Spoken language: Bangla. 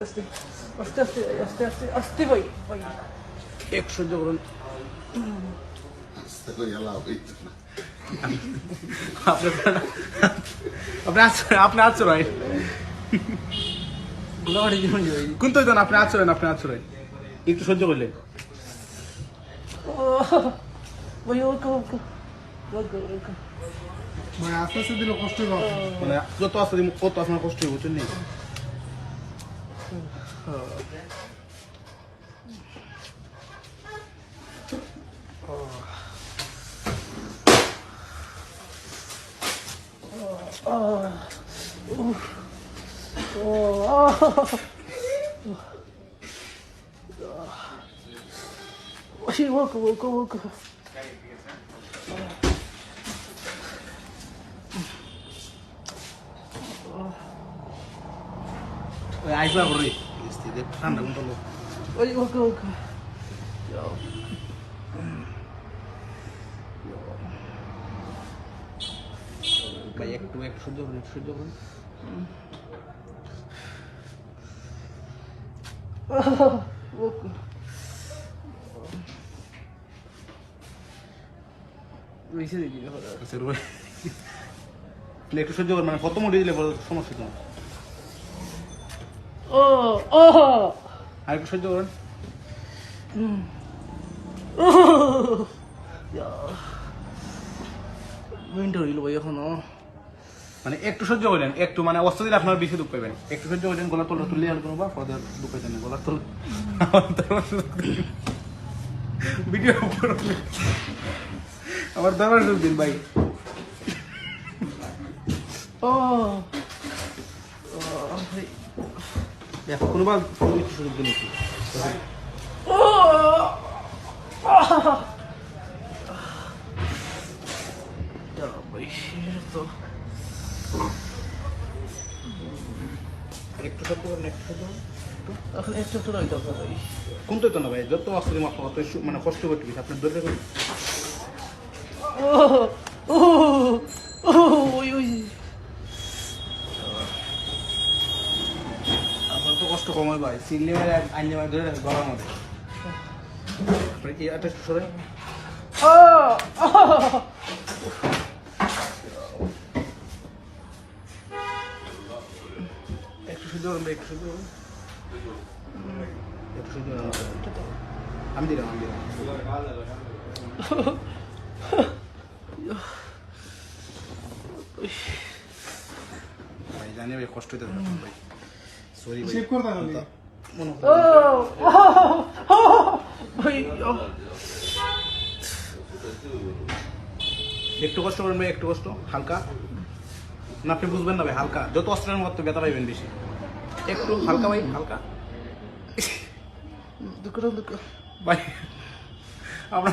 আস্তে আস্তে আস্তে আস্তে আস্তে ভাই ভাই এক সহ্য করুন আপনি ভাই কোন তো আপনি আছেন আপনি আছেন একটু সহ্য করলেন। আস্তে আস্তে দিলে কষ্ট হবে। মানে যত আসতে দিন কত আপনার কষ্ট হবে বুঝছেন নি ওই ওকে ওকে ওকে ওই আইসবা করে ঠান্ডা কোন লোক। ওই ওকে ওকে। ভাই একটু একটু সহ্য করুন একটু সহ্য করুন। ওকে। বেশি দেখি আচ্ছা সহ্য করুন মানে কত মোটে দিলে সমস্যা তো ও ও। আর একটু সহ্য করুন। উইন্টার হইল ভাই এখনও। মানে একটু সহ্য করলেন একটু মানে অস্ত্র দিলে আপনার বেশি দুঃখ পাবেন। একটু সহ্য করলেন গলা তোলা তুললে আর কোনো বা পরে দুঃখ পাইতেন না গলা তোল। ভিডিও আমার দাবার দিন ভাই। ও। দেখো কোনোবা একটু সুযোগ দিন একটু ও ভাই তো একটু সহ্য করেন একটু সহ্য করুন। এখন একটা তো রাইতে হবে ভাই কোন তো না ভাই যত অস্ত্র দিন আপনার অত সু- মানে কষ্ট করতে গেছে আপনার ধরে রাখুন ও ও ও ওই ওই আপনার তো কষ্ট কম হয় ভাই সিগলি মারে আইনে মারে ধরে রাখে গলার মধ্যে। আটা সরে ও একটু ভাই, একটু সহ্য একটু সহ্য আমি দিলাম আমি দিলাম। জানি ভাই কষ্ট হইতে ভাই। সরি শেভ করে মনে ও ও ভাই ও একটু কষ্ট করবেন ভাই একটু কষ্ট হালকা না আপনি বুঝবেন না ভাই হালকা যত অস্ত্রের মতো ব্যথা পাইবেন বেশি একটু হালকা ভাই হালকা দুঃখ দুঃখ ভাই আমরা